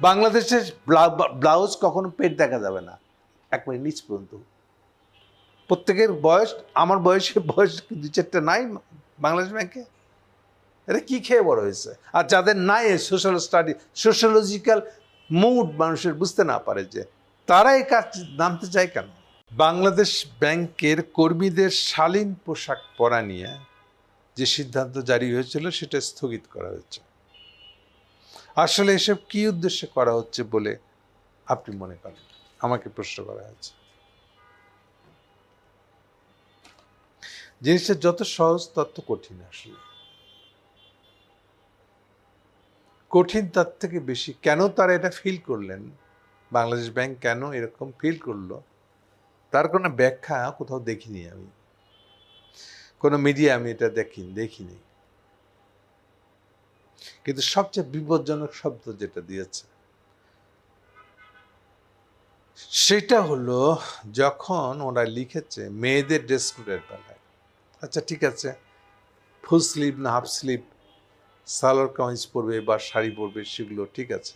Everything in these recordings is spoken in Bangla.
বাংলাদেশের ব্লা- ব্লাউজ কখনো পেট দেখা যাবে না। একবারে নিচ পর্যন্ত। প্রত্যেকের বয়স, আমার বয়সে বয়স দু চারটে নাই বাংলাদেশ ব্যাংকে? এটা কী খেয়ে বড় হয়েছে? আর যাদের নাই সোশ্যাল স্টাডি সোশ্যালজিক্যাল মুড মানুষের বুঝতে না পারে যে তারা এই কাজ নামতে চায় কেন? বাংলাদেশ ব্যাংকের কর্মীদের শালীন পোশাক পরা নিয়ে যে সিদ্ধান্ত জারি হয়েছিল, সেটা স্থগিত করা হয়েছে। আসলে এসব কি উদ্দেশ্যে করা হচ্ছে বলে আপনি মনে করেন? আমাকে প্রশ্ন করা হয়েছে। জিনিসটা যত সহজ, তত কঠিন আসলে। কঠিন তার থেকে বেশি কেন তারা এটা ফিল করলেন? বাংলাদেশ ব্যাংক কেন এরকম ফিল করল? তার কোনো ব্যাখ্যা কোথাও দেখিনি আমি। কোনো মিডিয়া আমি এটা দেখিনি দেখিনি। কিন্তু সবচেয়ে বিপজ্জনক শব্দ যেটা দিয়েছে, সেটা হলো যখন ওরা লিখেছে মেয়েদের ড্রেস কোডের বেলায়। আচ্ছা ঠিক আছে ফুল স্লিভ না হাফ স্লিভ সালোয়ার কামিজ পরবে বা শাড়ি পরবে, সেগুলো ঠিক আছে।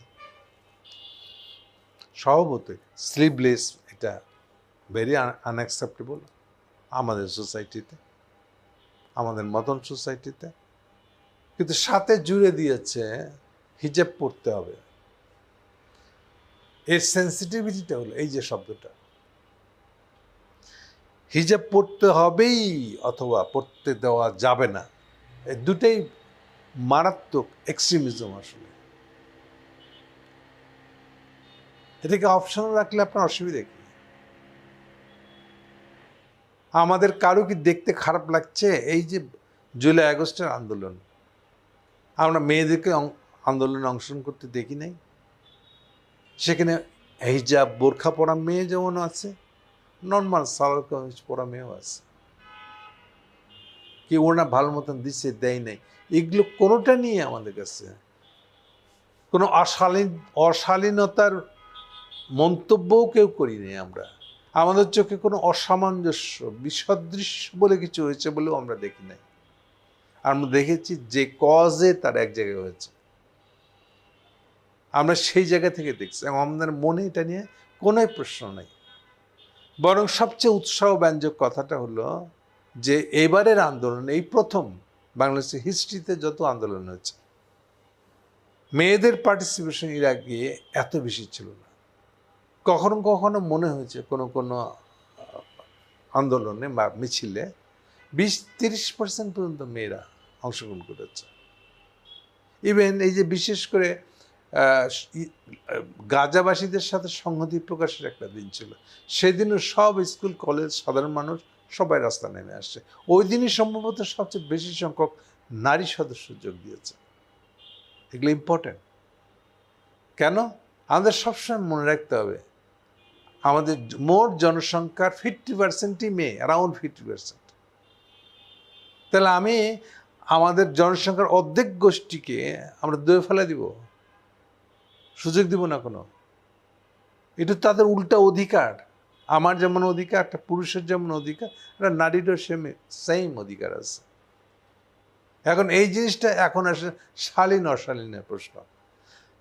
স্বভাবতই স্লিভলেস এটা ভেরি আনঅ্যাকসেপ্টেবল আমাদের সোসাইটিতে আমাদের মদন সোসাইটিতে কিন্তু সাথে জুড়ে দিয়েছে হিজাব পড়তে হবে। এর সেন্সিটিভিটিটা হলো এই যে শব্দটা। হিজাব পড়তে হবেই অথবা পড়তে দেওয়া যাবে না। এই দুটাই মারাত্মক এক্সট্রিমিজম আসলে। এটাকে অপশন রাখলে আপনার অসুবিধা কি? আমাদের কারও কি দেখতে খারাপ লাগছে? এই যে জুলাই আগস্টের আন্দোলন। আমরা মেয়েদেরকে আন্দোলনে অংশগ্রহণ করতে দেখি নাই। সেখানে হিজাব, বোরখা পরা মেয়ে যেমন আছে নর্মাল সালোয়ার কামিজ পরা মেয়েও আছে। কি ওনা ভালো মতন দিচ্ছে দেয় নাই। এগুলো কোনোটা নিয়ে আমাদের কাছে কোনো অশালীন, অশালীনতার মন্তব্যও কেউ করি নাই আমরা। আমাদের চোখে কোনো অসামঞ্জস্য, বিসদৃশ্য বলে কিছু হয়েছে বলেও আমরা দেখি নাই। আমরা দেখেছি যে কজে তার এক জায়গায় হয়েছে। আমরা সেই জায়গা থেকে দেখছি এবং আমাদের মনে এটা নিয়ে কোনোই প্রশ্ন নেই। বরং সবচেয়ে উৎসাহ ব্যঞ্জক কথাটা হলো যে এবারের আন্দোলন, এই প্রথম বাংলাদেশের হিস্ট্রিতে যত আন্দোলন হয়েছে, মেয়েদের পার্টিসিপেশন এর আগে এত বেশি ছিল না। কখনো কখনো মনে হয়েছে কোনো কোনো আন্দোলনে বা মিছিলে বিশ তিরিশ পার্সেন্ট পর্যন্ত মেয়েরা অংশগ্রহণ করেছে ইভেন এই যে বিশেষ করে গাজাবাসীদের সাথে সংহতি প্রকাশের একটা দিন ছিল। সেদিনও সব স্কুল, কলেজ, সাধারণ মানুষ সবাই রাস্তা নেমে আসছে। ওই দিনই সম্ভবত সবচেয়ে বেশি সংখ্যক নারী সদস্য যোগ দিয়েছে। এগুলো ইম্পর্টেন্ট কেন? আমাদের সবসময় মনে রাখতে হবে, আমাদের মোট জনসংখ্যার ফিফটি পার্সেন্টই মেয়ে অ্যারাউন্ড ফিফটি পার্সেন্ট তাহলে আমি আমাদের জনসংখ্যার অর্ধেক গোষ্ঠীকে আমরা দয়ে ফেলে দিব। সুযোগ দিব না কোনো। এটা তাদের উল্টা অধিকার। আমার যেমন অধিকার, একটা পুরুষের যেমন অধিকার, একটা নারীরও সেম সেম অধিকার আছে। এখন এই জিনিসটা এখন আসে শালীন, অশালীনের প্রশ্ন।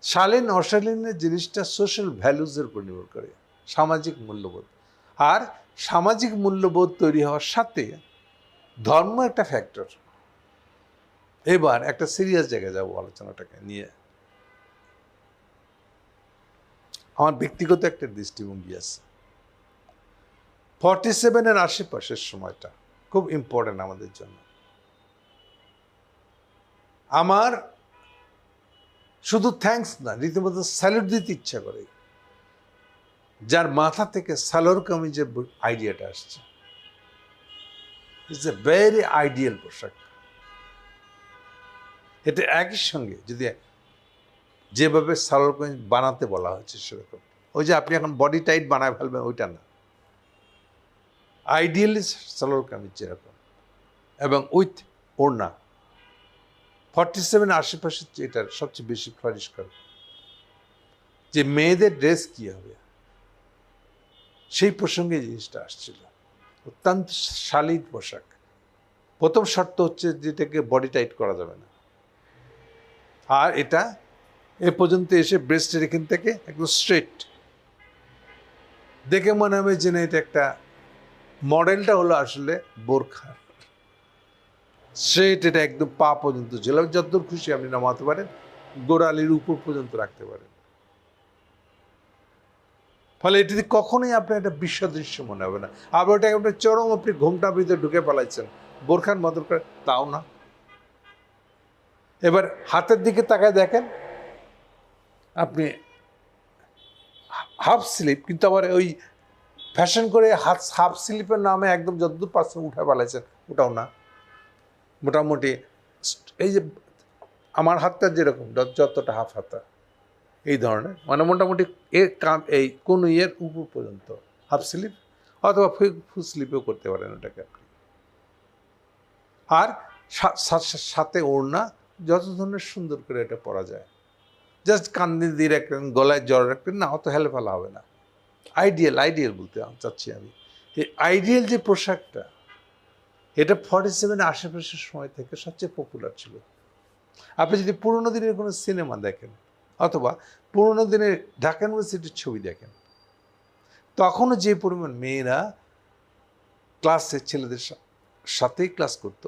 শালীন, অশালীনের জিনিসটা সোশ্যাল ভ্যালুজের উপর নির্ভর করে। সামাজিক মূল্যবোধ। আর সামাজিক মূল্যবোধ তৈরি হওয়ার সাথে ধর্ম একটা ফ্যাক্টর এবার একটা সিরিয়াস জায়গায় যাব আলোচনাটাকে নিয়ে। আমার ব্যক্তিগত একটা দৃষ্টিভঙ্গি আছে। ফর্টি সেভেনের আশেপাশের সময়টা খুব ইম্পর্টেন্ট আমাদের জন্য। আমার শুধু থ্যাঙ্কস না, রীতিমতো স্যালুট দিতে ইচ্ছা করে। যার মাথা থেকে স্যালোর কামিজের আইডিয়াটা আসছে। ইটস এ ভেরি আইডিয়াল পোশাক। এটা একই সঙ্গে যদি যেভাবে সালোয়ার কামিজ বানাতে বলা হয়েছে সেরকম। ওই যে আপনি এখন বডি টাইট বানায় ফেলবেন, ওইটা না। আইডিয়ালি সালোয়ার কামিজ যেরকম। এবং উইথ ওড়না। ফর্টি সেভেন আশেপাশে এটার সবচেয়ে বেশি ফ্লারিশ করে। যে মেয়েদের ড্রেস কী হবে? সেই প্রসঙ্গে জিনিসটা আসছিল। অত্যন্ত শালীন পোশাক। প্রথম শর্ত হচ্ছে যেটাকে বডি টাইট করা যাবে না। আর এটা এ পর্যন্ত এসে ব্রেস্টের এখান থেকে একদম স্ট্রেট দেখে মনে হবে যে না, এটা একটা মডেলটা হলো আসলে বোরখা। স্ট্রেট এটা একদম পা পর্যন্ত ছিল যতদূর খুশি আপনি নামাতে পারেন, গোড়ালির উপর পর্যন্ত রাখতে পারেন। ফলে এটিতে কখনোই আপনার একটা বিশ্বদৃশ্য মনে হবে না। আবার ওটা একটা চরম আপনি ঘোমটার ভিতরে ঢুকে পালাইছেন বোরখার মতো করে, তাও না। এবার হাতের দিকে তাকায় দেখেন, আপনি হাফ স্লিপ, কিন্তু আবার ওই ফ্যাশন করে হাত, হাফ স্লিপের নামে একদম যতদূর পার্সেন্ট উঠে পালাইছেন ওটাও না। মোটামুটি, এই যে আমার হাতটা যেরকম, যতটা হাফ হাতা এই ধরনের। মানে মোটামুটি এর কাম এই কোন ইয়ের উপর পর্যন্ত। হাফ স্লিপ অথবা ফুল স্লিপেও করতে পারেন ওটাকে আপনি। আর সাথে ওড়না যত ধরনের সুন্দর করে এটা পরা যায়। জাস্ট কান্দি দিয়ে রাখলেন গলায় জ্বর রাখলেন না, অত হেলে ফেলা হবে না। আইডিয়াল আইডিয়াল বলতে চাচ্ছি আমি। এই আইডিয়াল যে পোশাকটা, এটা ফর্টি সেভেন আশেপাশের সময় থেকে সবচেয়ে পপুলার ছিল। আপনি যদি পুরোনো দিনের কোনো সিনেমা দেখেন অথবা পুরোনো দিনের ঢাকা ইউনিভার্সিটির ছবি দেখেন। তখনও যে পরিমাণ মেয়েরা ক্লাসে ছেলেদের সাথেই ক্লাস করতো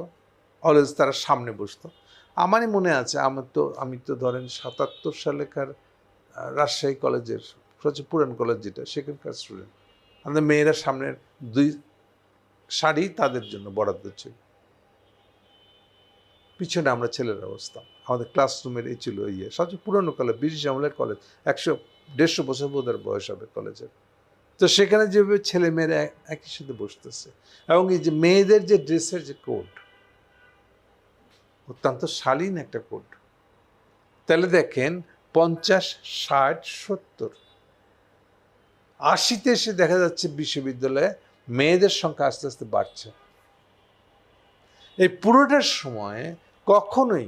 অলওয়েজ তারা সামনে বসতো। আমারই মনে আছে, আমার তো, আমি তো ধরেন সাতাত্তর সালেকার রাজশাহী কলেজের সবচেয়ে পুরান কলেজ যেটা, সেখানকার স্টুডেন্ট আমাদের মেয়েরা সামনের দুই শাড়ি তাদের জন্য বরাদ্দ ছিল। পিছনে আমরা ছেলেরা বসতাম। আমাদের ক্লাসরুমের এই ছিল ইয়ে। সবচেয়ে পুরনো কলেজ ব্রিটিশ আমলের কলেজ একশো, দেড়শো বছর বোধের বয়স হবে কলেজের তো সেখানে যেভাবে ছেলে মেয়েরা একই সাথে বসতেছে, এবং এই যে মেয়েদের যে ড্রেসের যে কোড অত্যন্ত শালীন একটা কোড তাহলে দেখেন, পঞ্চাশ, ষাট, সত্তর, আশিতে এসে দেখা যাচ্ছে বিশ্ববিদ্যালয়ে মেয়েদের সংখ্যা আস্তে আস্তে বাড়ছে। এই পুরোটার সময় কখনোই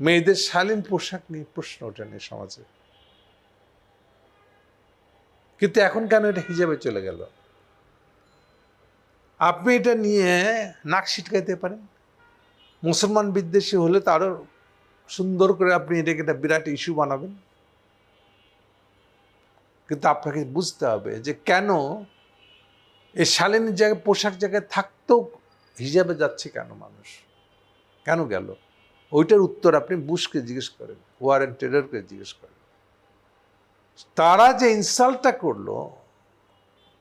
মেয়েদের শালীন পোশাক নিয়ে প্রশ্ন ওঠেনি সমাজে। কিন্তু এখন কেন এটা হিজাবে চলে গেল? আপনি এটা নিয়ে নাক ছিটকাইতে পারেন? মুসলমান বিদ্বেষী হলে তারও সুন্দর করে আপনি এটাকে একটা বিরাট ইস্যু বানাবেন। কিন্তু আপনাকে বুঝতে হবে যে কেন এই শালীনের জায়গায়, পোশাক জায়গায় থাকতেও হিজাবে যাচ্ছে কেন মানুষ? কেন গেল? ওইটার উত্তর আপনি বুশকে জিজ্ঞেস করেন, ওয়ারেন টেডারকে জিজ্ঞেস করেন। তারা যে ইনসাল্টটা করল,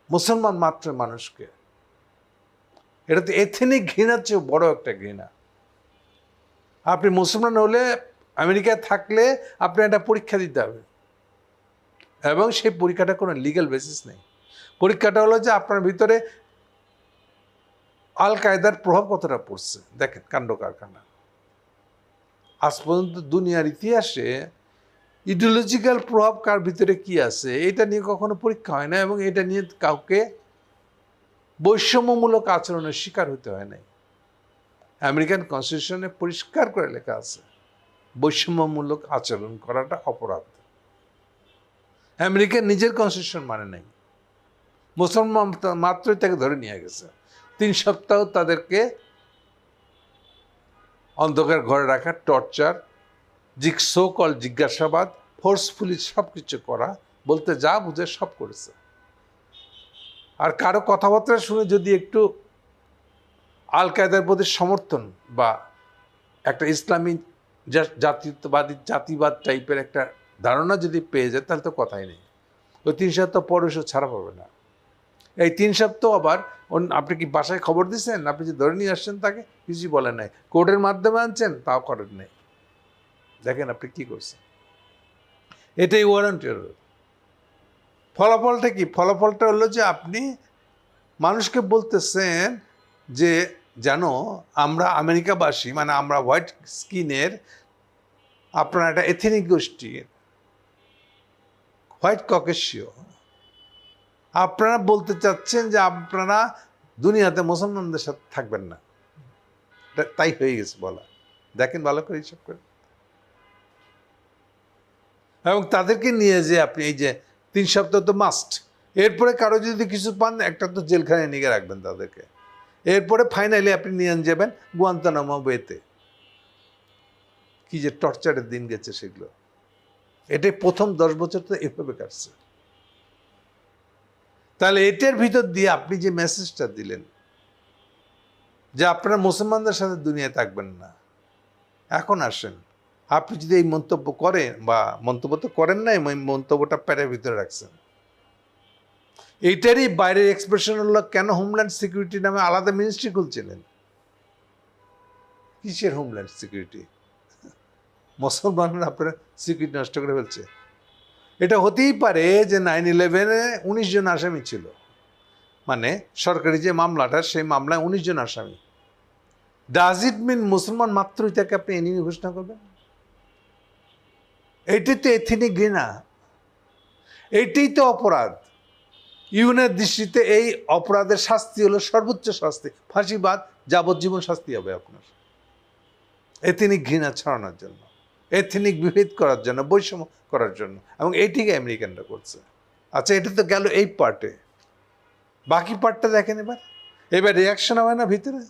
মুসলমান মাত্র মানুষকে এটা তো এথেনিক ঘৃণার চেয়েও বড় একটা ঘৃণা। আপনি মুসলমান হলে আমেরিকায় থাকলে আপনি একটা পরীক্ষা দিতে হবে। এবং সেই পরীক্ষাটা কোনো লিগ্যাল বেসিস নেই। পরীক্ষাটা হলো যে আপনার ভিতরে আল কায়দার প্রভাব কতটা পড়ছে। দেখেন কাণ্ড কারখানা আজ পর্যন্ত দুনিয়ার ইতিহাসে ইডিওলজিক্যাল প্রভাব কার ভিতরে কি আছে, এটা নিয়ে কখনো পরীক্ষা হয় না এবং এটা নিয়ে কাউকে বৈষম্যমূলক আচরণের শিকার হতে হয় নাই। আমেরিকান কনস্টিটিউশনে পরিষ্কার করে লেখা আছে, বৈষম্যমূলক আচরণ করাটা অপরাধ। আমেরিকা নিজের কনস্টিটিউশন মানে নাই। মুসলমান মাত্রই তাকে ধরে নিয়ে গেছে। তিন সপ্তাহ তাদেরকে অন্ধকার ঘরে রাখা, টর্চার সো কল, জিজ্ঞাসাবাদ, ফোর্সফুলি সব কিছু করা, বলতে যা বুঝে সব করেছে। আর কারও কথাবার্তা শুনে যদি একটু আল কায়দার প্রতি সমর্থন বা একটা ইসলামী জা- জাতীয়তাবাদী জাতিবাদ টাইপের একটা ধারণা যদি পেয়ে যায়, তাহলে তো কথাই নেই। ওই তিন সপ্তাহ পরে সে ছাড়া পাবে না। এই তিন সপ্তাহ আবার আপনি কি বাসায় খবর দিচ্ছেন? আপনি যে ধরে নিয়ে আসছেন তাকে কিছুই বলে নাই। কোর্টের মাধ্যমে আনছেন, তাও করেন নাই। দেখেন আপনি কি করছেন। এটাই ওয়ারেন্টের ফলাফলটা কি? ফলাফলটা হলো যে আপনি মানুষকে বলতেছেন যে যেন আমরা আমেরিকাবাসী মানে আমরা হোয়াইট স্কিনের, আপনার একটা এথেনিক গোষ্ঠীর, হোয়াইট ককেশীয় আপনারা বলতে চাচ্ছেন যে আপনারা দুনিয়াতে মুসলমানদের সাথে থাকবেন না। তাই হয়ে গেছে বলা। দেখেন ভালো করে হিসাব করে এবং তাদেরকে নিয়ে যে আপনি এই যে তিন সপ্তাহ তো মাস্ট এরপরে কারও যদি কিছু পান, একটা তো জেলখানায় নিয়ে রাখবেন তাদেরকে। এরপরে ফাইনালি আপনি নিয়ে যাবেন গুয়ান্তানামা বেতে কি যে টর্চারের দিন গেছে সেগুলো। এটাই প্রথম দশ বছর তো এভাবে কাটছে। তাহলে এটার ভিতর দিয়ে আপনি যে মেসেজটা দিলেন, যে আপনারা মুসলমানদের সাথে দুনিয়ায় থাকবেন না। এখন আসেন, আপনি যদি এই মন্তব্য করেন বা মন্তব্য তো করেন না এই মন্তব্যটা প্যারের ভিতরে রাখছেন। এইটারই বাইরের এক্সপ্রেশন হলো, কেন হোমল্যান্ড সিকিউরিটি নামে আলাদা মিনিস্ট্রি খুলছিলেন? কিসের হোমল্যান্ড সিকিউরিটি মুসলমানরা আপনার সিকিউরিটি নষ্ট করে ফেলছে। এটা হতেই পারে যে নাইন ইলেভেনে উনিশ জন আসামি ছিল। মানে সরকারি যে মামলাটা, সেই মামলায় উনিশ জন আসামি। ডাজ ইট মিন মুসলমান মাত্রই তাকে আপনি এনিমি ঘোষণা করবেন? এইটাই তো এথিনিক ঘৃণা। এইটাই তো অপরাধ। ইউনের দৃষ্টিতে এই অপরাধের শাস্তি হলো সর্বোচ্চ শাস্তি। ফাঁসিবাদ যাবজ্জীবন শাস্তি হবে আপনার। এথিনিক ঘৃণা ছড়ানোর জন্য। এথনিক বিভেদ করার জন্য, বৈষম্য করার জন্য। এবং এইটিকে আমেরিকানরা করছে। আচ্ছা এটা তো গেল এই পার্টে বাকি পার্টটা দেখেন এবার। এবার রিয়াকশন হবে না ভিতরে?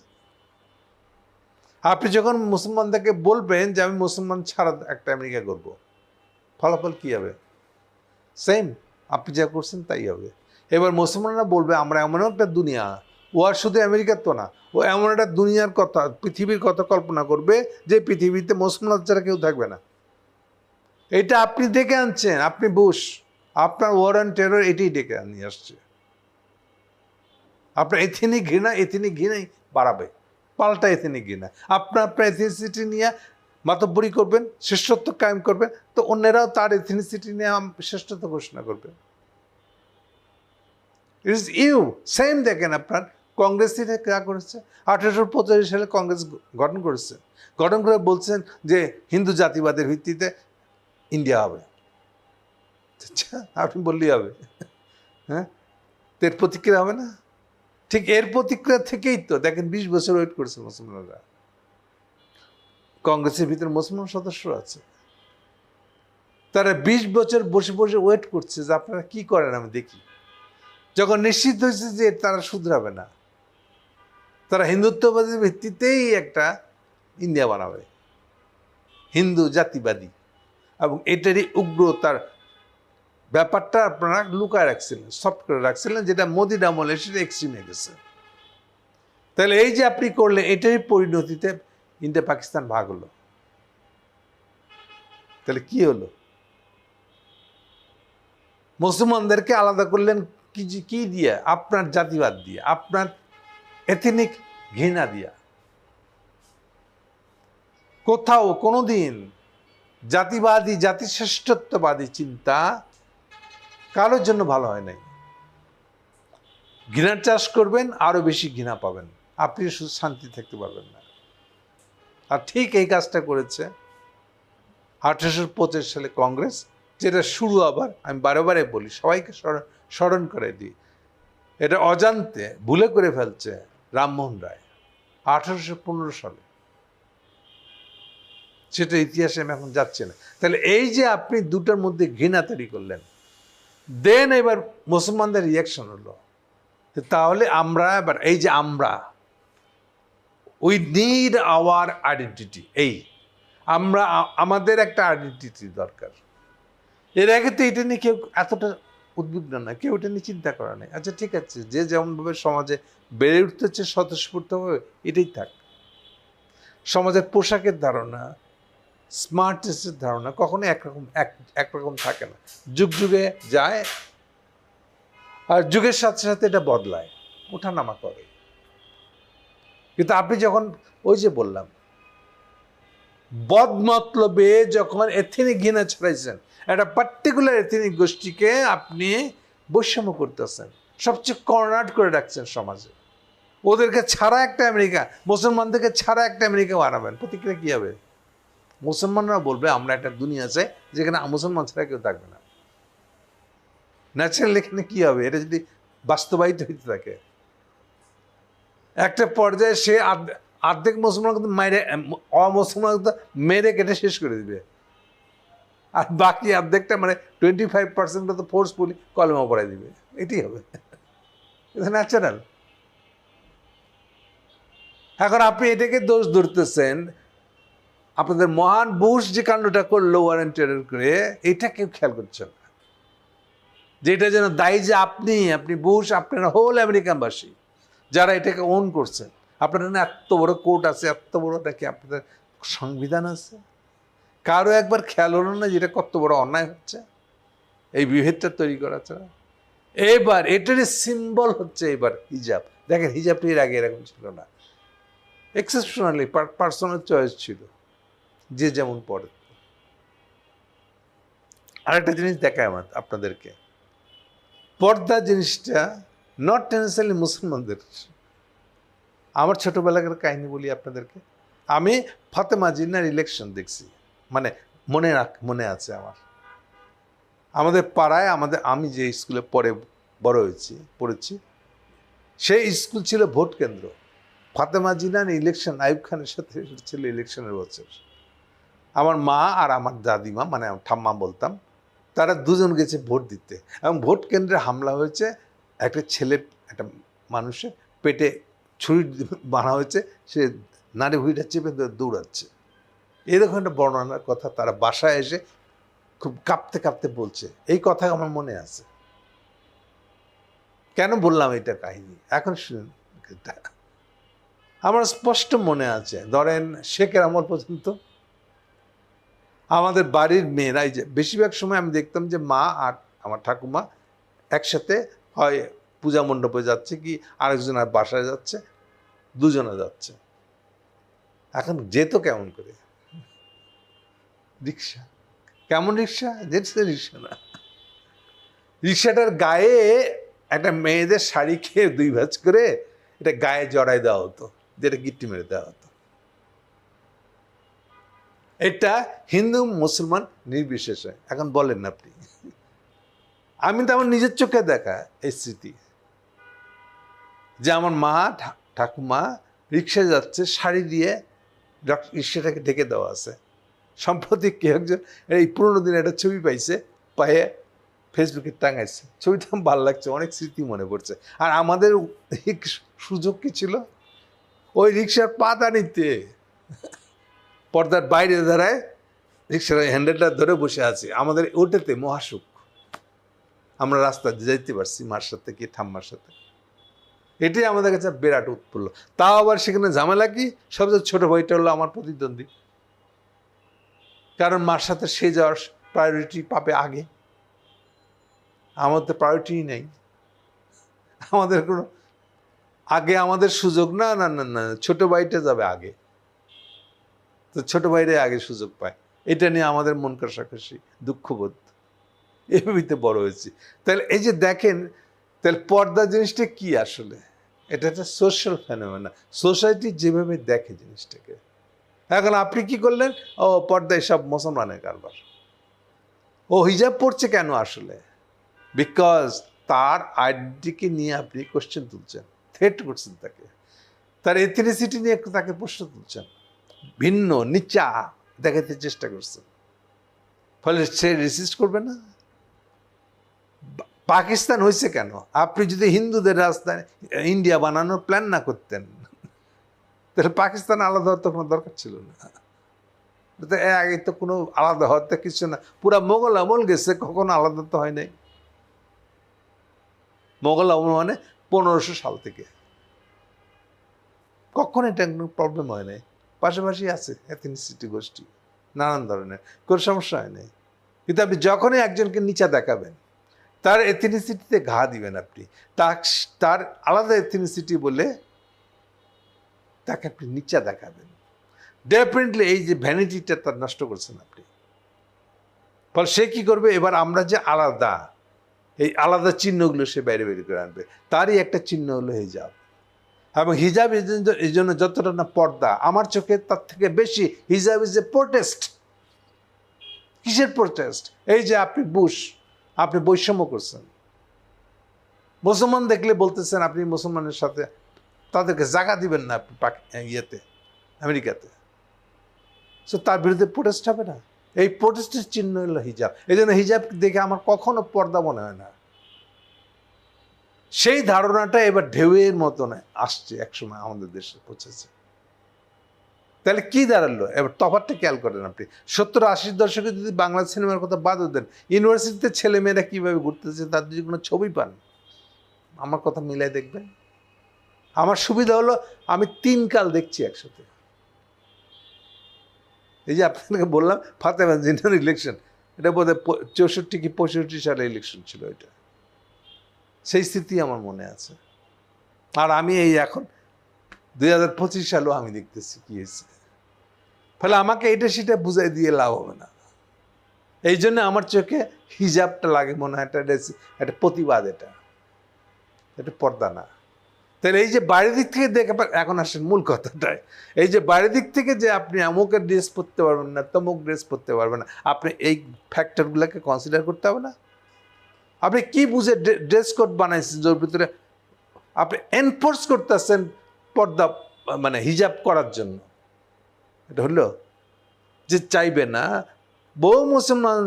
আপনি যখন মুসলমানদেরকে বলবেন যে আমি মুসলমান ছাড়া একটা আমেরিকা করব, ফলাফল কী হবে? সেম আপনি যা করছেন তাই হবে। এবার মুসলমানরা বলবে, আমরা এমন একটা দুনিয়া ও আর শুধু আমেরিকার তো না, ও এমন একটা দুনিয়ার কথা, পৃথিবীর কথা কল্পনা করবে যে পৃথিবীতে মুসলমান ছাড়া কেউ থাকবে না। এটা আপনি ডেকে আনছেন, আপনি বুশ। আপনার ওয়ার অ্যান্ড টেরর এটাই ডেকে নিয়ে আসছে। আপনার এথেনিক ঘৃণা এথেনিক ঘৃণাই বাড়াবে। পাল্টা এথেনিক ঘৃণা। আপনার আপনার এথেনিসিটি নিয়ে মাতব্বরি করবেন, শ্রেষ্ঠত্ব কায়েম করবেন, তো অন্যেরাও তার এথেনিসিটি নিয়ে শ্রেষ্ঠত্ব ঘোষণা করবে। ইট ইউ সেম দেখেন আপনার কংগ্রেস থেকে যা করেছে? আঠেরোশো পঁচাশি সালে কংগ্রেস গঠন করেছে। গঠন করে বলছেন যে হিন্দু জাতিবাদের ভিত্তিতে ইন্ডিয়া হবে। আচ্ছা, আপনি বললেই হবে। হ্যাঁ? এর প্রতিক্রিয়া হবে না? ঠিক এর প্রতিক্রিয়া থেকেই তো। দেখেন বিশ বছর ওয়েট করেছে মুসলমানরা। কংগ্রেসের ভিতরে মুসলমান সদস্য আছে। তারা বিশ বছর বসে বসে ওয়েট করছে যে আপনারা কি করেন আমি দেখি। যখন নিশ্চিত হয়েছে যে তারা শুধরাবে না। তারা হিন্দুত্ববাদী ভিত্তিতেই একটা ইন্ডিয়া বানাবে। হিন্দু জাতিবাদী। এবং এটারই উগ্র তার ব্যাপারটা আপনারা লুকায় রাখছিলেন সফট করে রাখছিলেন, যেটা মোদির আমলে সেটা এক্সট্রিমে গেছে। তাহলে এই যে আপনি করলেন, এটারই পরিণতিতে ইন্ডিয়া পাকিস্তান ভাগ হলো। তাহলে কি হলো? মুসলমানদেরকে আলাদা করলেন কি কি দিয়ে? আপনার জাতিবাদ দিয়ে। আপনার এথেনিক ঘৃণা দিয়া। কোথাও কোনোদিন জাতিবাদী, জাতিশ্রেষ্ঠত্ববাদী চিন্তা কারোর জন্য ভালো হয় নাই। ঘৃণার চাষ করবেন, আরও বেশি ঘৃণা পাবেন। আপনি শুধু শান্তি থাকতে পারবেন না। আর ঠিক এই কাজটা করেছে আঠেরোশো পঁচিশ সালে কংগ্রেস, যেটা শুরু আবার, আমি বারে বলি, সবাইকে স্মরণ স্মরণ করে দিই। এটা অজান্তে ভুলে করে ফেলছে রামমোহন রায়, আঠারোশো পনেরো সালে। সেটা ইতিহাসে আমি এখন যাচ্ছে না। তাহলে এই যে আপনি দুটোর মধ্যে ঘৃণা তৈরি করলেন, দেন এবার মুসলমানদের রিয়াকশন হলো। তাহলে আমরা এবার, এই যে আমরা উই নিড আওয়ার আইডেন্টিটি এই, আমরা, আমাদের একটা আইডেন্টিটি দরকার। এর আগে তো এটা নিয়ে কেউ এতটা উদ্বিগ্ন না কেউ এটা নিয়ে চিন্তা করা নেই। আচ্ছা ঠিক আছে, যে যেমনভাবে সমাজে বেড়ে উঠতেছে স্বতঃস্ফূর্তভাবে, এটাই থাক। সমাজের পোশাকের ধারণা, স্মার্টনেসের ধারণা কখনো একরকম, এক, একরকম থাকে না। যুগ যুগে যায়, আর যুগের সাথে সাথে এটা বদলায় ওঠানামা করে। কিন্তু আপনি যখন ওই যে বললাম বদমতলবে যখন এথেনিক ঘৃণা ছড়াইছেন, একটা পার্টিকুলার এথেনিক গোষ্ঠীকে আপনি বৈষম্য করতেছেন, সবচেয়ে কর্নার্ড করে রাখছেন সমাজে। ওদেরকে ছাড়া একটা আমেরিকা, মুসলমানদেরকে ছাড়া একটা আমেরিকা বানাবেন। প্রতিক্রিয়া কী হবে? মুসলমানরা বলবে, আমরা একটা দুনিয়া আছে যেখানে মুসলমান ছাড়া কেউ থাকবে না। ন্যাচারাল এখানে কী হবে? এটা যদি বাস্তবায়িত হইতে থাকে। একটা পর্যায়ে সে আর্ধ- অর্ধেক মুসলমান কিন্তু মেরে অমুসলমান কিন্তু মেরে কেটে শেষ করে দিবে। আর বাকি অর্ধেকটা মানে টোয়েন্টি ফাইভ পার্সেন্ট তো ফোর্সফুলি কলমা পড়াই দিবে। এটাই হবে। এটা ন্যাচারাল এখন আপনি এটাকে দোষ ধরতেছেন। আপনাদের মহান বুশ যে কাণ্ডটা করল ওয়ারেন্ট টেরর করে, এটা কেউ খেয়াল করছে না। যেটা যেন দায়ী যে আপনি আপনি বুশ আপনারা হোল আমেরিকানবাসী যারা এটাকে ওন করছেন আপনারা না এত বড় কোর্ট আছে, এত বড় নাকি আপনাদের সংবিধান আছে। কারও একবার খেয়াল হলো না যেটা কত বড় অন্যায় হচ্ছে? এই বিভেদটা তৈরি করা ছাড়া এবার এটারই সিম্বল হচ্ছে এবার হিজাব। দেখেন হিজাবটি এর আগে এরকম ছিল না। এক্সেপশনালি পার্সোনাল চয়েস ছিল, যে যেমন পড়ে আরেকটা জিনিস দেখায় আমার আপনাদেরকে। পর্দা জিনিসটা নট নেসেসারি মুসলমানদের। আমার ছোটবেলাকার কাহিনী বলি আপনাদেরকে। আমি ফাতেমা জিন্নার ইলেকশন দেখছি মানে মনে রাখ, মনে আছে আমার। আমাদের পাড়ায় আমাদের, আমি যে স্কুলে পড়ে, বড় হয়েছি, পড়েছি, সেই স্কুল ছিল ভোট কেন্দ্র। ফাতেমা জিনার ইলেকশন আইব খানের সাথে ছিল ইলেকশনের বছর। আমার মা আর আমার দাদিমা মানে ঠাম্মা বলতাম, তারা দুজন গেছে ভোট দিতে। এবং ভোট কেন্দ্রে হামলা হয়েছে, একটা ছেলে, একটা মানুষের পেটে ছুরি বানা হয়েছে, সে নারী ভুঁড়িটা চেপে দৌড়াচ্ছে। এরকম একটা বর্ণনার কথা, তারা বাসায় এসে খুব কাঁপতে কাঁপতে বলছে। এই কথা আমার মনে আছে। কেন বললাম এটা কাহিনী? এখন শুনুন। আমার স্পষ্ট মনে আছে। ধরেন শেখের আমল পর্যন্ত। আমাদের বাড়ির মেয়েরা, এই যে বেশিরভাগ সময় আমি দেখতাম যে মা আর আমার ঠাকুমা একসাথে হয় পূজা মণ্ডপে যাচ্ছে কি আরেকজন আর বাসায় যাচ্ছে, দুজনে যাচ্ছে। এখন যেত কেমন করে? রিক্সা। কেমন রিক্সা? যেটা রিক্সা না। রিক্সাটার গায়ে একটা মেয়েদের শাড়ি খেয়ে দুই ভাজ করে এটা গায়ে জড়াই দেওয়া হতো। যেটা গিট্টি মেরে দেওয়া হতো। এটা হিন্দু মুসলমান নির্বিশেষে, এখন বলেন আপনি। আমি তো আমার নিজের চোখে দেখা এই স্মৃতি। যে আমার মা ঠাকুমা রিক্সায় যাচ্ছে, শাড়ি দিয়ে রিক্সাটাকে ঢেকে দেওয়া আছে। সম্প্রতি কেউ একজন এই পুরোনো দিনে একটা ছবি পাইছে, পায়ে ফেসবুকে টাঙাইছে। ছবিটা ভালো লাগছে, অনেক স্মৃতি মনে পড়ছে। আর আমাদের সুযোগ কি ছিল? ওই রিক্সার পাতা নিতে। পর্দার বাইরে দাঁড়ায় রিক্সার হ্যান্ডেলটা ধরে বসে আছি। আমাদের ওটাতে মহাসুখ। আমরা রাস্তা যাইতে পারছি মার সাথে কি ঠাম্মার সাথে। এটাই আমাদের কাছে বিরাট উৎফুল্ল। তাও আবার সেখানে ঝামেলা কি? সবচেয়ে ছোট ভাইটা হলো আমার প্রতিদ্বন্দ্বী। কারণ মার সাথে সে যাওয়ার প্রায়োরিটি পাবে আগে। আমাদের তো প্রায়োরিটি নেই। আমাদের কোনো আগে আমাদের সুযোগ, না না না না, ছোট ভাইটা যাবে আগে। তো ছোট ভাইরে আগে সুযোগ পায়। এটা নিয়ে আমাদের মন কষাকষি দুঃখবোধ এভাবেইতে বড় হয়েছি। তাহলে এই যে দেখেন, তাহলে পর্দা জিনিসটা কি আসলে? এটা একটা সোশ্যাল ফেনোমেনা সোসাইটি যেভাবে দেখে জিনিসটাকে। এখন আপনি কি করলেন? ও, পর্দায় সব মুসলমানের কারবার। ও, হিজাব পড়ছে কেন আসলে? বিকজ তার আইডেন্টিটিকে নিয়ে আপনি কোশ্চেন তুলছেন। থ্রেট করছেন তাকে। তার এথিনিসিটি নিয়ে তাকে প্রশ্ন তুলছেন। ভিন্ন, নিচা দেখাতে চেষ্টা করছেন। ফলে সে রেসিস্ট করবে না? পাকিস্তান হয়েছে কেন? আপনি যদি হিন্দুদের রাজধানী, ইন্ডিয়া বানানোর প্ল্যান না করতেন, তাহলে পাকিস্তান আলাদা হওয়ার তো কোনো দরকার ছিল না। আগে তো কোনো আলাদা হওয়ার তো কিছু না। পুরা মোগল আমল গেছে, কখনো আলাদা তো হয় নাই। মোগল আমল মানে পনেরোশো সাল থেকে। কখনো এটা কোনো প্রবলেম হয় নাই। পাশাপাশি আছে এথেনিসিটি গোষ্ঠী, নানান ধরনের, কোনো সমস্যা হয় নাই। কিন্তু আপনি যখনই একজনকে নিচা দেখাবেন, তার এথেনিসিটিতে ঘা দিবেন আপনি। তার আলাদা এথেনিসিটি বলে তাকে আপনি নিচা দেখাবেন। ডেফিনেটলি এই যে ভ্যানিটিটা তার নষ্ট করছেন আপনি। ফলে সে কি করবে? এবার আমরা যে আলাদা এই আলাদা চিহ্নগুলো সে বাইরে বের করে আনবে। তারই একটা চিহ্ন হলো হিজাব। এবং হিজাব এই জন্য- যতটা না পর্দা, আমার চোখে তার থেকে বেশি হিজাব ইজ এ প্রোটেস্ট কিসের প্রোটেস্ট এই যে আপনি বুশ, আপনি বৈষম্য করছেন। মুসলমান দেখলে বলতেছেন, আপনি মুসলমানের সাথে তাদেরকে জায়গা দিবেন না ইয়েতে, আমেরিকাতে। তার বিরুদ্ধে প্রোটেস্ট হবে না? এই প্রোটেস্টের চিহ্ন হলো হিজাব। এই জন্য হিজাব দেখে আমার কখনো পর্দা মনে হয় না। সেই ধারণাটা এবার ঢেউয়ের মতন আসছে একসময় আমাদের দেশে পৌঁছেছে। তাহলে কি দাঁড়াল? এবার তফাতটা খেয়াল করেন আপনি। সত্তর আশির দশকে যদি বাংলা সিনেমার কথা বাদও দেন, ইউনিভার্সিটিতে ছেলেমেয়েরা কীভাবে ঘুরতেছে তার যদি কোনো ছবি পান, আমার কথা মিলাই দেখবেন। আমার সুবিধা হলো আমি তিন কাল দেখছি একসাথে। এই যে আপনাকে বললাম, ফাতেমা জিন্নার ইলেকশন এটা বোধ হয় চৌষট্টি কি পঁয়ষট্টি সালে ইলেকশন ছিল এটা। সেই স্থিতি আমার মনে আছে। আর আমি এই এখন দুই হাজার পঁচিশ সালেও আমি দেখতেছি কি হয়েছে। ফলে আমাকে এটা সেটা বুঝাই দিয়ে লাভ হবে না। এই জন্য আমার চোখে হিজাবটা লাগে মনে হয় রেসি- একটা প্রতিবাদ এটা। এটা পর্দা না। তাহলে এই যে বাইরের দিক থেকে দেখে এখন আসেন মূল কথাটায়। এই যে বাইরের দিক থেকে যে আপনি অমুকের ড্রেস পরতে পারবেন না, তমুক ড্রেস পরতে পারবেন না, আপনি এই ফ্যাক্টরগুলোকে কনসিডার করতে হবে না? আপনি কি বুঝে ড্রেস কোড বানাইছেন যার ভিতরে আপনি এনফোর্স করতেছেন পর্দা মানে হিজাব করার জন্য? এটা হলো যে চাইবে না। বহু মুসলমান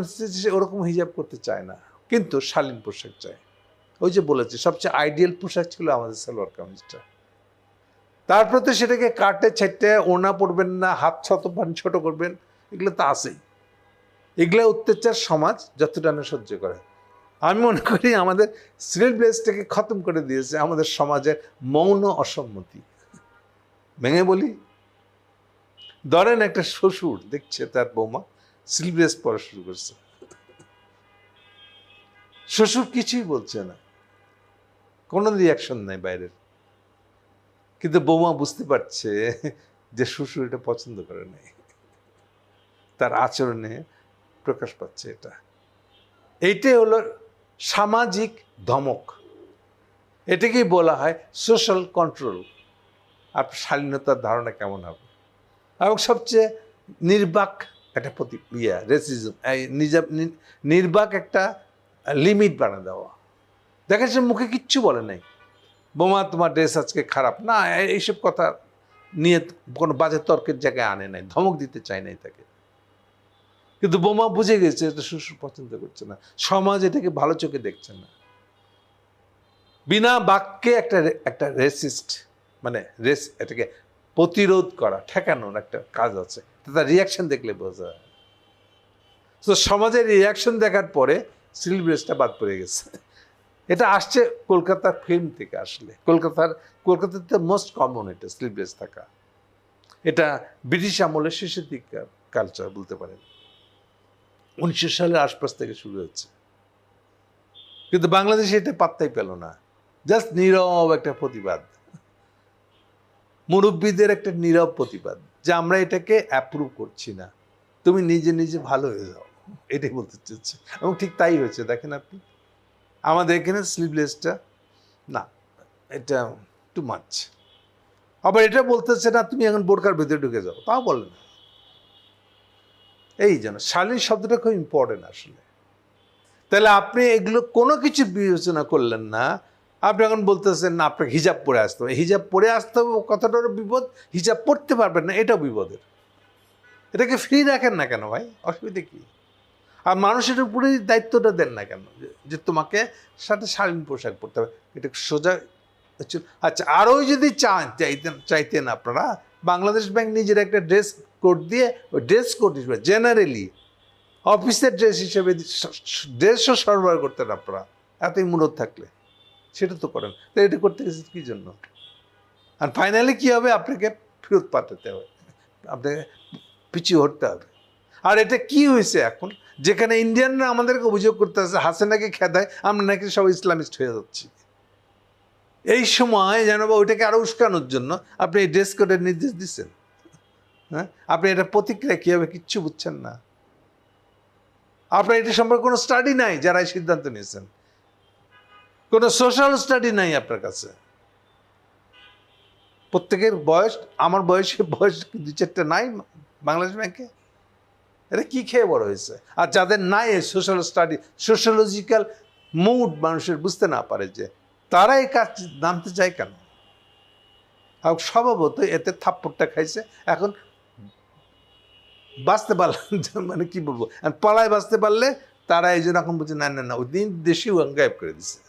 ওরকম হিজাব করতে চায় না, কিন্তু শালীন পোশাক চায়। ওই যে বলেছে, সবচেয়ে আইডিয়াল পোশাক ছিল আমাদের সালোয়ার কামিজটা। তারপর তো সেটাকে কাটে ছেটে ওনা পড়বেন না, হাত ছত পান, ছোট করবেন, এগুলো তো আছেই। এগুলো অত্যাচার সমাজ যতটা না সহ্য করে। আমি মনে করি আমাদের সিলেট ব্লেসটাকে খতম করে দিয়েছে আমাদের সমাজের মৌন অসম্মতি। ভেঙে বলি? ধরেন একটা শ্বশুর, দেখছে তার বৌমা সিলব্রেস পড়া শুরু করছে। শ্বশুর কিছুই বলছে না। কোনো রিয়াকশন নাই বাইরের। কিন্তু বৌমা বুঝতে পারছে যে শ্বশুর এটা পছন্দ করে নাই। তার আচরণে প্রকাশ পাচ্ছে এটা। এইটাই হলো সামাজিক ধমক। এটাকেই বলা হয় সোশ্যাল কন্ট্রোল আর শালীনতার ধারণা কেমন হবে? এবং সবচেয়ে নির্বাক একটা প্রতি ইয়া রেসিজম নির্বাক একটা লিমিট বানা দেওয়া। দেখা যাচ্ছে মুখে কিচ্ছু বলে নাই। বোমা, তোমার ড্রেস আজকে খারাপ। না এইসব কথা নিয়ে কোনো বাজে তর্কের জায়গায় আনে নাই, ধমক দিতে চায় নাই তাকে। কিন্তু বোমা বুঝে গেছে এটা শ্বশুর পছন্দ করছে না। সমাজ এটাকে ভালো চোখে দেখছে না। বিনা বাক্যে একটা একটা রেসিস্ট মানে রেস এটাকে প্রতিরোধ করা, ঠেকানোর একটা কাজ আছে। তার রিয়াকশন দেখলে বোঝা যায়। তো সমাজের রিয়াকশন দেখার পরে সিলব্রেসটা বাদ পড়ে গেছে। এটা আসছে কলকাতার ফিল্ম থেকে আসলে। কলকাতার কলকাতাতে মোস্ট কমন এটা স্লিভলেস থাকা। এটা ব্রিটিশ আমলের শেষের দিককার কালচার বলতে পারেন। উনিশশো সালের আশপাশ থেকে শুরু হচ্ছে কিন্তু বাংলাদেশে এটা পাত্তাই পেল না। জাস্ট নীরব একটা প্রতিবাদ। মুরব্বীদের একটা নীরব প্রতিবাদ, যে আমরা এটাকে অ্যাপ্রুভ করছি না। তুমি নিজে নিজে ভালো হয়ে যাও। এটাই বলতে চাচ্ছে এবং ঠিক তাই হয়েছে, দেখেন আপনি। আমাদের এখানে স্লিভলেসটা না, এটা টু মাচ আবার এটা বলতেছে না, তুমি এখন বোরকার ভেতরে ঢুকে যাও। তাও বলে না। এই যেন, শালীন শব্দটা খুব ইম্পর্টেন্ট আসলে। তাহলে আপনি এগুলো কোনো কিছু বিবেচনা করলেন না। আপনি এখন বলতেছেন, না, আপনাকে হিজাব পরে আসতে হবে। হিজাব পরে আসতে হবে কথাটারও বিপদ। হিজাব পড়তে পারবেন না, এটাও বিপদের। এটাকে ফ্রি রাখেন না কেন ভাই? অসুবিধা কি? আর মানুষের উপরেই দায়িত্বটা দেন না কেন? যে- তোমাকে সাথে শালীন পোশাক পরতে হবে। এটা সোজা? আচ্ছা আরও যদি চান, চাইতেন চাইতেন আপনারা, বাংলাদেশ ব্যাংক নিজের একটা ড্রেস কোড দিয়ে, ওই ড্রেস কোড হিসেবে জেনারেলি অফিসের ড্রেস হিসেবে ড্রেসও সরবরাহ করতেন আপনারা। এতই মুরত থাকলে। সেটা তো করেন। তো এটা করতে গেছে কী জন্য? আর ফাইনালি কী হবে? আপনাকে ফেরত পাঠাতে হবে। আপনাকে পিছিয়ে হটতে হবে। আর এটা কি হয়েছে এখন? যেখানে ইন্ডিয়ানরা আমাদেরকে অভিযোগ করতে আছে হাসিনাকে খেদায় আমরা নাকি সব ইসলামিস্ট হয়ে যাচ্ছি। এই সময় যেন বা ওইটাকে আরও উস্কানোর জন্য আপনি এই ড্রেস কোডের নির্দেশ দিচ্ছেন। হ্যাঁ? আপনি এটা প্রতিক্রিয়া কী হবে কিচ্ছু বুঝছেন না। আপনার এটা সম্পর্কে কোনো স্টাডি নাই যারা এই সিদ্ধান্ত নিয়েছেন। কোনো সোশ্যাল স্টাডি নাই আপনার কাছে। প্রত্যেকের বয়স, আমার বয়সে বয়স দু চারটে নাই বাংলাদেশ ব্যাংকে? এটা কি খেয়ে বড় হয়েছে? আর যাদের নাই সোশ্যাল স্টাডি সোশ্যালজিক্যাল মুড মানুষের বুঝতে না পারে যে তারা এই কাজ নামতে চায় কেন? স্বভাবত এতে থাপ্পড়টা খাইছে। এখন বাঁচতে পারলেন মানে কি বলব? পালায় বাঁচতে পারলে তারা এই জন্য এখন বলছে, না না না, ওই দিন দেশি গায়েব করে দিছে।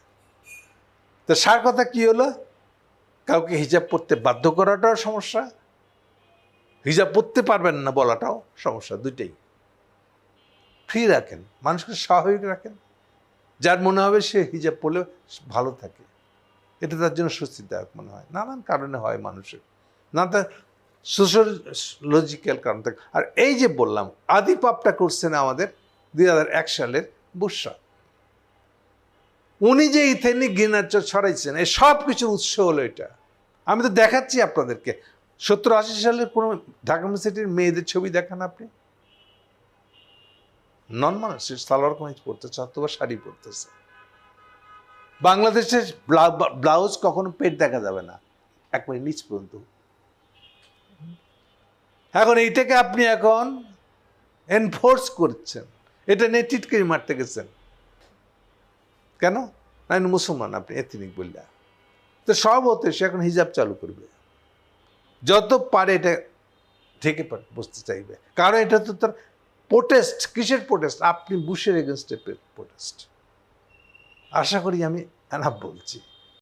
তো সার কথা কি হলো? কাউকে হিজাব পড়তে বাধ্য করাটাও সমস্যা, হিজাব পরতে পারবেন না বলাটাও সমস্যা, দুইটাই। ফ্রি রাখেন, মানুষকে স্বাভাবিক রাখেন। যার মনে হবে সে হিজাব পরলে ভালো থাকে। এটা তার জন্য স্বস্তিদায়ক মনে হয়। নানান কারণে হয় মানুষের। না তার সোশ্যালজিক্যাল কারণ থাকে। আর এই যে বললাম, আদি পাপটা করছেন আমাদের দুই হাজার এক সালের বুসরা। উনি যে ইথেনিক ঘৃণার চোখ ছড়াইছেন, এই সব কিছুর উৎস হলো এটা। আমি তো দেখাচ্ছি আপনাদেরকে। সত্তর আশি সালের কোনো ঢাকা ইউনিভার্সিটির মেয়েদের ছবি দেখান আপনি। নন মানুষ সালোয়ার কামিজ পরতেছে অথবা শাড়ি পরতেছে। বাংলাদেশের ব্লা- ব্লাউজ কখনো পেট দেখা যাবে না। একবারে নিচ পর্যন্ত। এখন এইটাকে আপনি এখন এনফোর্স করছেন। এটা নিয়ে টিটকারি মারতে গেছেন? কেন? না মুসলমান আপনি এথনিক বললে। তো সব হতে সে এখন হিজাব চালু করবে। যত পারে এটা ঢেকে বসতে চাইবে। কারণ এটা তো তার প্রোটেস্ট কিসের প্রোটেস্ট আপনি বুশের এগেনস্টে প্রোটেস্ট আশা করি আমি এনাফ বলছি।